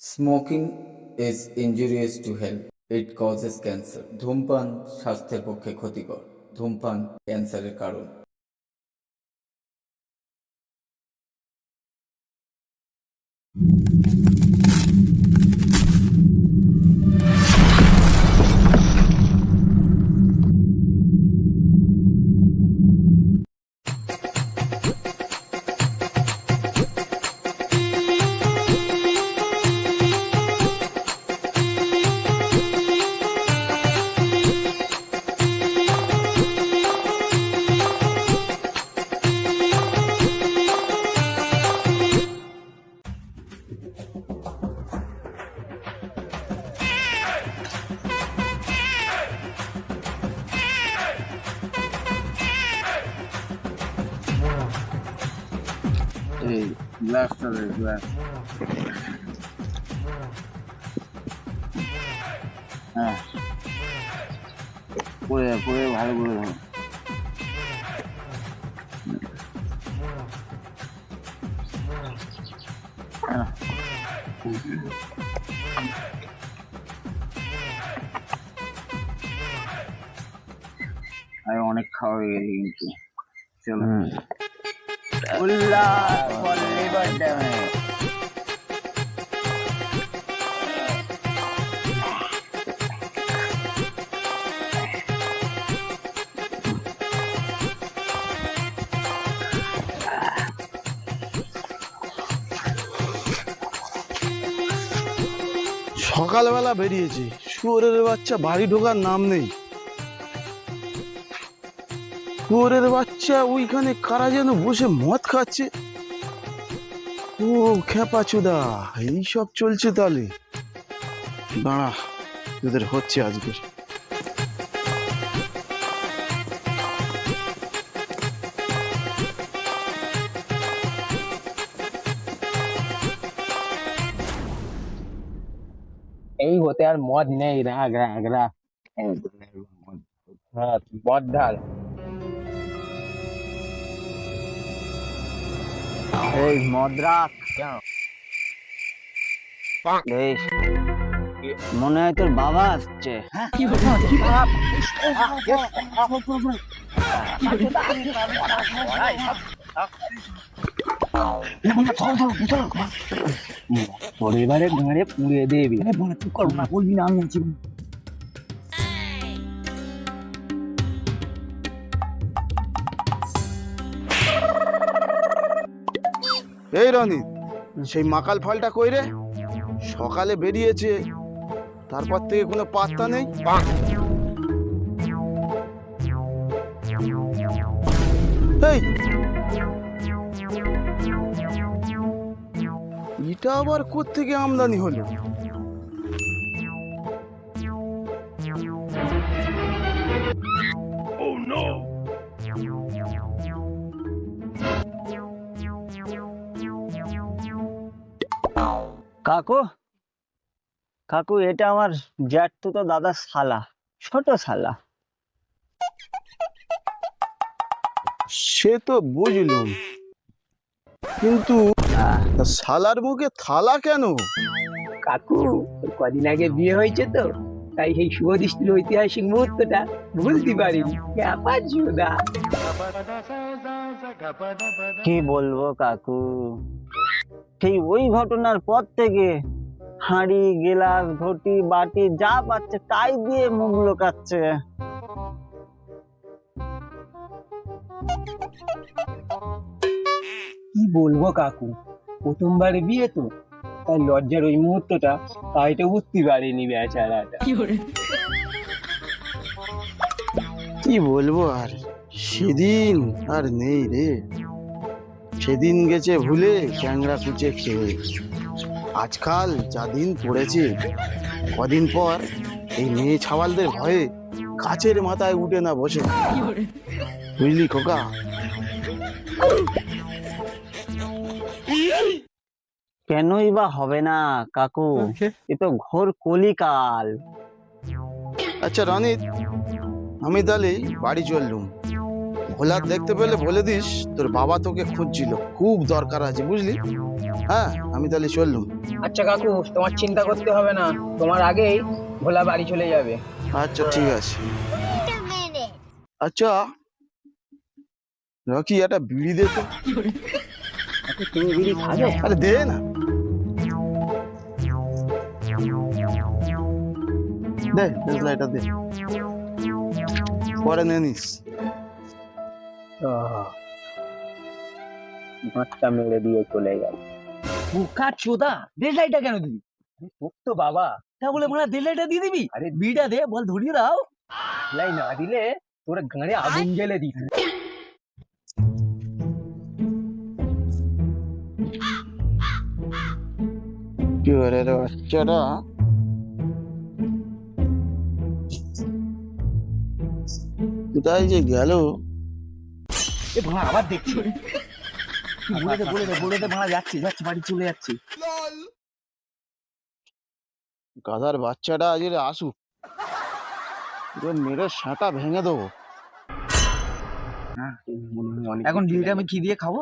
Smoking is injurious to health it causes cancer ধূমপান স্বাস্থ্যের পক্ষে ক্ষতিকর। ধূমপান ক্যান্সারের কারণ। এই গ্লাসটা দে গ্লাস হ্যাঁ পড়ে যা, পড়ে যা, ভালো করে ধরো হ্যাঁ। আরে অনেক খাওয়া হয়ে গেছে কিন্তু চলো উল্লাস সকালবেলা বেরিয়েছে। শুয়োরের বাচ্চা বাড়ি ঢোকার নাম নেই। শুয়োরের বাচ্চা ওইখানে কারা যেন বসে মদ খাচ্ছে? এইসব চলছে তাহলে। দাঁড়া, তোদের হচ্ছে আজকে এই হতে আর মদ নেই, রাগ রাগ রাগ। হ্যাঁ মদ ঢাল। এই মদ রাখ কেন বেশ মনে হয় তোর বাবা আসছে পরিবারে ঘরে পুড়িয়ে দেবি তুই কর না বলবি না আমি আছি এই রনি, সেই মাকাল ফলটা কই রে? সকালে বেরিয়েছে। তারপর থেকে কোনো পাত্তা নেই? এটা আবার কোত্থেকে আমদানি হলো? কাকু? কাকু এটা আমার জ্যাঠতো তো দাদা শালা ছোট শালা। সে তো বুঝলুম। কিন্তু শালার মুখে থালা কেন? কাকু কদিন আগে বিয়ে হয়েছে তো। তাই সেই শুভ দৃষ্টির ঐতিহাসিক মুহূর্তটা ভুলতে পারিনি। ব্যাপার জুদা। কি বলব কাকু? সেই ওই ঘটনার পর থেকে হাঁড়ি গেলাস ঘটি বাটি যা পাচ্ছে তাই দিয়ে মুখ লোকাচ্ছে। কি বলব কাকু? প্রথমবার বিয়ে তো। তাই লজ্জার ওই মুহূর্তটা তাইটা বুঝতে পারিনি বেচারাটা। কি বলব আর? সেদিন আর নেই রে। সেদিন গেছে ভুলে ক্যাংরা কুচে খেয়ে। আজকাল যা দিন পড়েছে কদিন পর এই মেয়ে ছাওয়ালদের ভয়ে গাছের মাথায় উঠে না বসে। বুঝলি খোকা? কেনই বা হবে না কাকু? এ তো ঘোর কলিকাল। আচ্ছা রনিত আমি তাহলে বাড়ি চললুম। ভোলার দেখতে পেলে বলে দিস তোর বাবা তোকে খুঁজছিল খুব দরকার আছে বুঝলি? হ্যাঁ আমি তাহলে চললুম। আচ্ছা কাকু তোমার চিন্তা করতে হবে না তোমার আগেই ভোলা বাড়ি চলে যাবে। আচ্ছা ঠিক আছে। আচ্ছা রকি একটা বিড়ি দে তো। তুমি বিড়ি খাবে আরে দে না দে দেশলাইটা দে পরে নে নিস ভাতটা মেরে দিয়ে চলে গেল বুকা চোদা দেশলাইটা কেন দিবি তোর তো বাবা তা বলে মানে দেশলাইটা দিয়ে দিবি আরে বিড়া দে বল ধরিয়ে দাও লাই না দিলে তোর গাঁড়ে আগুন জ্বেলে দিত কি করে রে বাচ্চাটা কোথায় যে গেল এ ভাঙা আবার দেখছি বলে দে বলে দে বলে দে ভাঙা যাচ্ছে যাচ্ছে বাড়ি চলে যাচ্ছে গাধার বাচ্চাটা আজ আসুক মেরে সাঁটা ভেঙে দেবো এখন বিড়িটা আমি কি দিয়ে খাব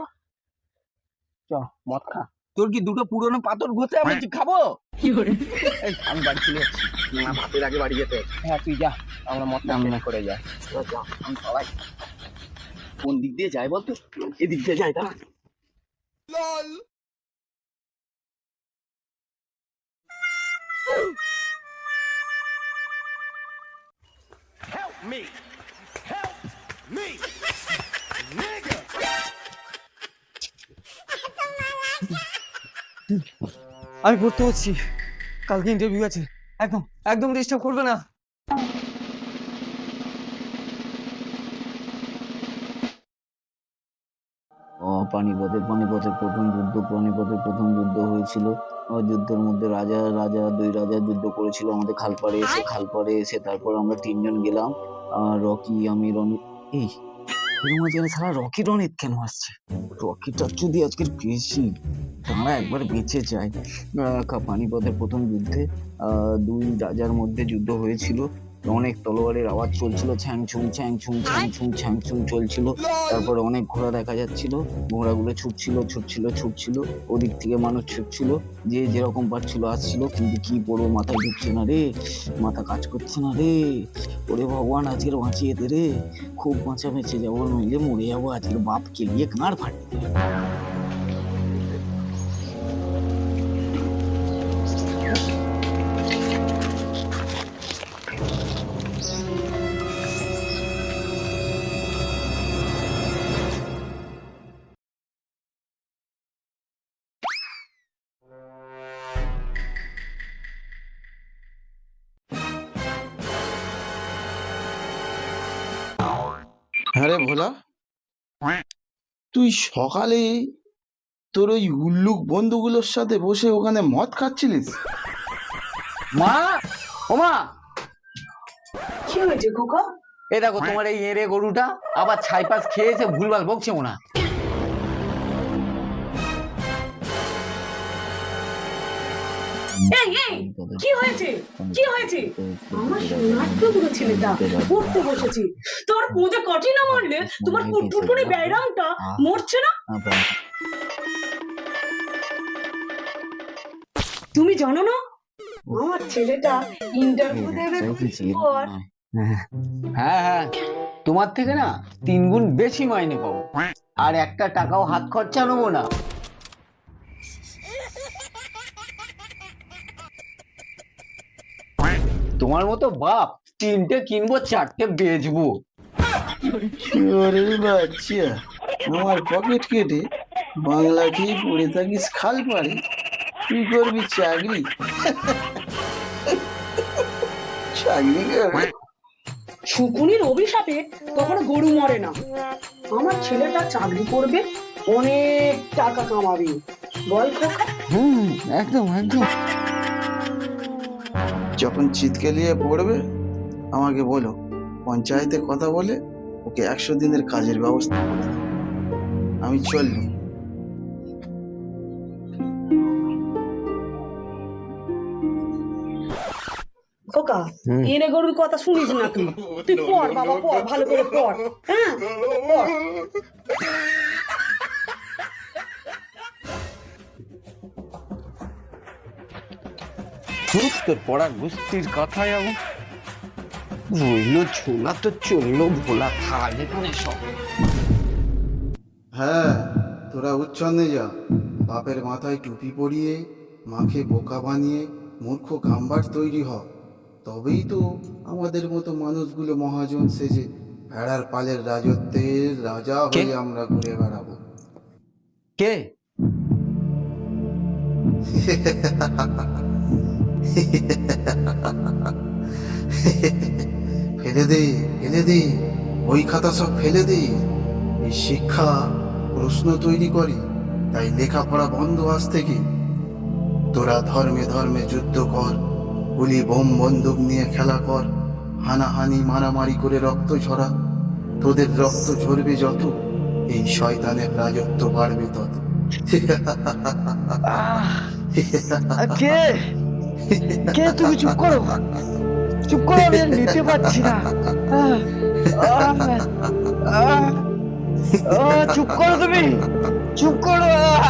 চ মদ খা তোর কি দুটো পুরনো পাথর ঘষে আমি কি খাব? আমি বাড়ি চলে যাচ্ছি না ভাতের আগে বাড়ি যেতে হ্যাঁ তুই যা। আমরা মদটা শেষ করে যাই। আমি সবাই। কোন দিক দিয়ে যায় বলতো? এদিক দিয়ে যায় দাঁড়া। আমি পড়তে হচ্ছি। কালকে ইন্টারভিউ আছে। একদম একদম ডিস্টার্ব করবে না। আহ, পানিপথে পানিপথের প্রথম যুদ্ধ পানিপথের প্রথম যুদ্ধ হয়েছিল। যুদ্ধের মধ্যে রাজা রাজা দুই রাজা যুদ্ধ করেছিল। আমাদের খালপাড়ে এসে খালপাড়ে এসে তারপর আমরা তিনজন গেলাম। রকি আমি রনি এই এরকম আছে সারা রকি রনিত কেন আসছে? রকিটা যদি আজকের বেশি তারা একবার বেঁচে যায় পানিপথের প্রথম যুদ্ধে দুই রাজার মধ্যে যুদ্ধ হয়েছিল। অনেক তলোয়ারের আওয়াজ চলছিল ছ্যাং ছুং ছ্যাং ছুং ছ্যাং ছুং ছ্যাং ছুং চলছিল। তারপরে অনেক ঘোড়া দেখা যাচ্ছিল ঘোড়াগুলো ছুটছিল ছুটছিল ছুটছিল ওদিক থেকে মানুষ ছুটছিল যে যেরকম পারছিল আসছিল কিন্তু কি পড়ব মাথায় ঢুকছে না রে মাথা কাজ করছে না রে। ওরে ভগবান আজকের বাঁচিয়ে দে রে। খুব বাঁচা বেঁচে যাব নইলে মরে যাব আজকের বাপকে গিয়ে কাঁড় ফাটিয়ে হ্যাঁ রে ভোলা। তুই সকালে তোর ওই উল্লুক বন্ধুগুলোর সাথে বসে ওখানে মদ খাচ্ছিলিস? মা? ও মা! কি হয়েছে খোকা? এ দেখো তোমার এই এঁড়ে গরুটা আবার ছাইপাস খেয়েছে ভুলভাল বকছে না এই এই কি হয়েছে কি হয়েছে আমার সোনার টুকরো ছেলেটা পড়তে বসেছি তোর পূজা কঠিন না মারলে তোমার ফুটফুটকুনি ব্যায়ামটা মরছে না তুমি জানো না আমার ছেলেটা ইন্টারভিউ দেবে পর হ্যাঁ হ্যাঁ তোমার থেকে না তিন গুণ বেশি মাইনে পাবো আর একটা টাকাও হাত খরচা নেব না তোমার মতো বাপ তিনটে কিনবো চারটে বেচবো। চোরের বাচ্চা আমার পকেট কেটে বাংলা খেয়ে পড়ে থাকিস খাল পাড়ে। তুই করবি চাকরি? চাকরি করবি? শকুনির অভিশাপে কখনো গরু মরে না। আমার ছেলেটা চাকরি করবে অনেক টাকা কামাবে। বল হুম একদম একদম। যখন চিৎকেলিয়ে পড়বে আমাকে বলো পঞ্চায়েতে কথা বলে ওকে একশো দিনের কাজের ব্যবস্থা করে দেবো। আমি চললুম। খোকা। এনে গরুর কথা শুনিস না তুই? তুই পড় বাবা পড় ভালো করে পড়। হ্যাঁ? পড়। তোর পড়ার গুস্তির কথায় রইল ছোলা তো চলল ভোলা থাল এখানে সব। হ্যাঁ তোরা উচ্ছন্নে যা। বাপের মাথায় টুপি পরিয়ে মাকে বোকা বানিয়ে মূর্খ গাম্বার তৈরি হ। তবেই তো আমাদের মতো মানুষগুলো মহাজন সেজে ভেড়ার পালের রাজত্বের রাজা হয়ে আমরা ঘুরে বেড়াবো। কে? ফেলে দে ফেলে দে। ওই খাতা সব ফেলে দে। এই শিক্ষা প্রশ্ন তৈরি করে, তাই লেখাপড়া বন্ধ আজ থেকে। তোরা ধর্মে ধর্মে যুদ্ধ কর, গুলি, বোম, বন্দুক নিয়ে খেলা কর, হানাহানি, মারামারি করে রক্ত ঝরা। তোদের রক্ত ঝরবে যত, এই শয়তানের রাজত্ব বাড়বে তত। কে? কে তুমি চুপ করো? চুপ করো, আমি নিতে পারছি না। চুপ করো তুমি। চুপ করো আহ।